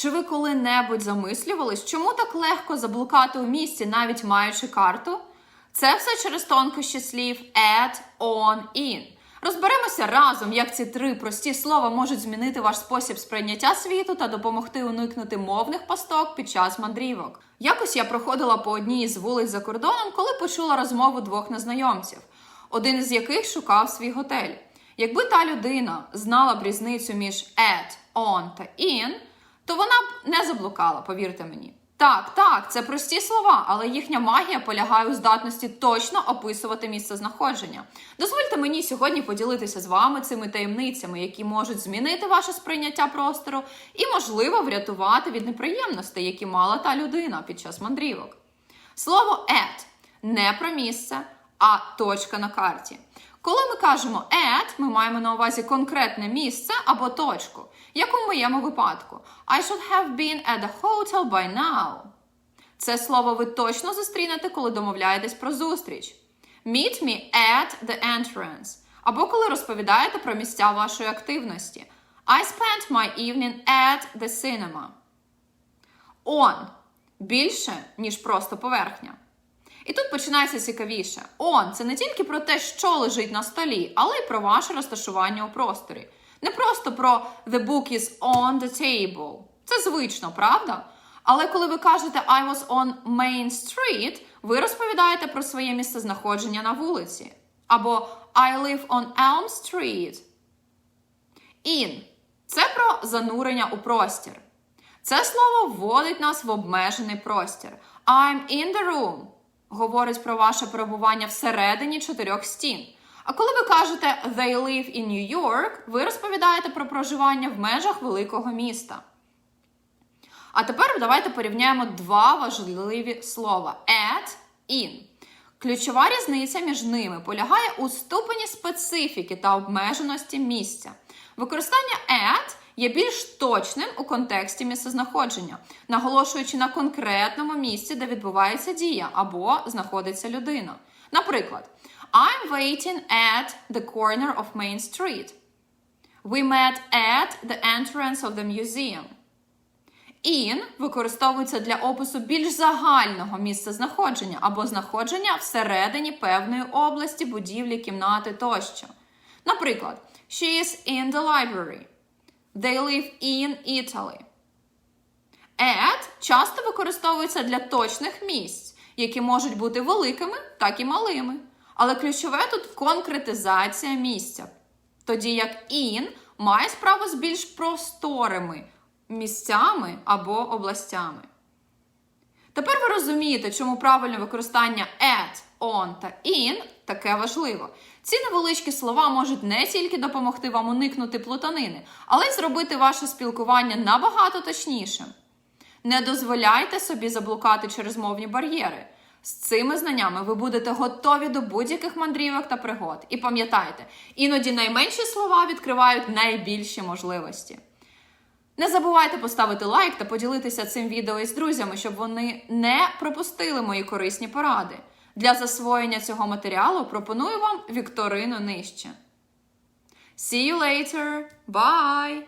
Чи ви коли-небудь замислювались, чому так легко заблукати у місті, навіть маючи карту? Це все через тонкощі слів at, on, in. Розберемося разом, як ці три прості слова можуть змінити ваш спосіб сприйняття світу та допомогти уникнути мовних пасток під час мандрівок. Якось я проходила по одній із вулиць за кордоном, коли почула розмову двох незнайомців, один із яких шукав свій готель. Якби та людина знала б різницю між at, on та in, то вона б не заблукала, повірте мені. Так, так, це прості слова, але їхня магія полягає у здатності точно описувати місце знаходження. Дозвольте мені сьогодні поділитися з вами цими таємницями, які можуть змінити ваше сприйняття простору і, можливо, врятувати від неприємностей, які мала та людина під час мандрівок. Слово at не про місце, а точка на карті. Коли ми кажемо at, ми маємо на увазі конкретне місце або точку, як у моєму випадку. I should have been at the hotel by now. Це слово ви точно зустрінете, коли домовляєтесь про зустріч. Meet me at the entrance. Або коли розповідаєте про місця вашої активності. I spent my evening at the cinema. On більше, ніж просто поверхня. І тут починається цікавіше. On – це не тільки про те, що лежить на столі, але й про ваше розташування у просторі. Не просто про the book is on the table. Це звично, правда? Але коли ви кажете I was on Main Street, ви розповідаєте про своє місцезнаходження на вулиці. Або I live on Elm Street. In – це про занурення у простір. Це слово вводить нас в обмежений простір. I'm in the room говорить про ваше перебування всередині чотирьох стін. А коли ви кажете they live in New York, ви розповідаєте про проживання в межах великого міста. А тепер давайте порівняємо два важливі слова at, in. Ключова різниця між ними полягає у ступені специфіки та обмеженості місця. Використання at є більш точним у контексті місцезнаходження, наголошуючи на конкретному місці, де відбувається дія або знаходиться людина. Наприклад, I'm waiting at the corner of Main Street. We met at the entrance of the museum. In використовується для опису більш загального місця знаходження або знаходження всередині певної області, будівлі, кімнати тощо. Наприклад, She is in the library. They live in Italy. At часто використовується для точних місць, які можуть бути великими, так і малими. Але ключове тут конкретизація місця. Тоді як in має справу з більш просторими місцями або областями. Тепер ви розумієте, чому правильне використання at, on та in таке важливо. Ці невеличкі слова можуть не тільки допомогти вам уникнути плутанини, але й зробити ваше спілкування набагато точнішим. Не дозволяйте собі заблукати через мовні бар'єри. З цими знаннями ви будете готові до будь-яких мандрівок та пригод. І пам'ятайте, іноді найменші слова відкривають найбільші можливості. Не забувайте поставити лайк та поділитися цим відео із друзями, щоб вони не пропустили мої корисні поради. Для засвоєння цього матеріалу пропоную вам вікторину нижче. See you later! Bye!